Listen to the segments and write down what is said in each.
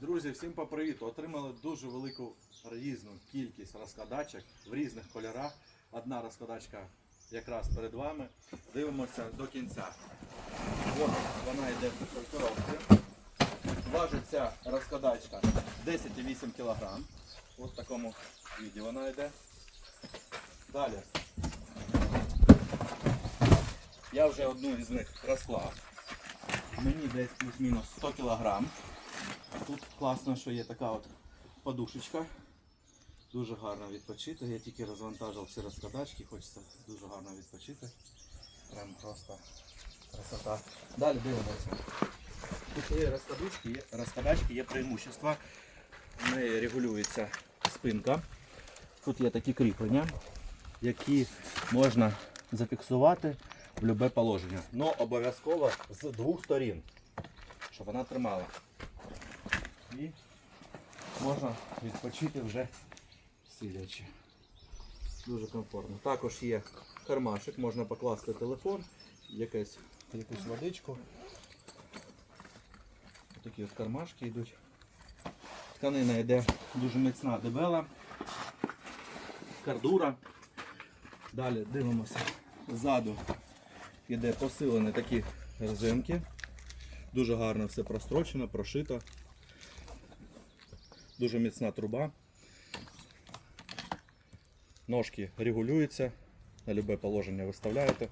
Друзі, всім попривіту! Отримали дуже велику різну кількість розкладачок в різних кольорах. Одна розкладачка якраз перед вами. Дивимося до кінця. От вона йде в коробці. Важить ця розкладачка 10,8 кг. Ось в такому віді вона йде. Далі. Я вже одну із них розклав. Мені десь плюс-мінус 100 кг. Тут класно, що є така от подушечка. Дуже гарно відпочити. Я тільки розвантажив всі розкладачки, хочеться дуже гарно відпочити. Прям просто красота. Далі дивимося. Тут є розкладачки, є, розкладачки, є преимущества. В неї регулюється спинка. Тут є такі кріплення, які можна зафіксувати в будь-яке положення. Ну обов'язково з двох сторін, щоб вона тримала і можна відпочити вже сидячи. Дуже комфортно. Також є кармашик, можна покласти телефон, якесь, якусь водичку. Такі от кармашки йдуть. Тканина йде дуже міцна дебела, кардура. Далі дивимося. Ззаду йде посилені такі резинки. Дуже гарно все прострочено, прошито. Дуже міцна труба. Ножки регулюються, на любе положення виставляєте.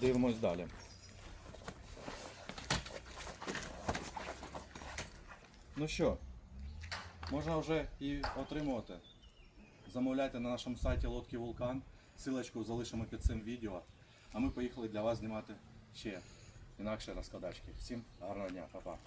Дивимось далі. Ну що, можна вже і отримувати. Замовляйте на нашому сайті Лодки Вулкан. Силочку залишимо під цим відео. А ми поїхали для вас знімати ще інакше розкладачки. Всім гарного дня, па-па.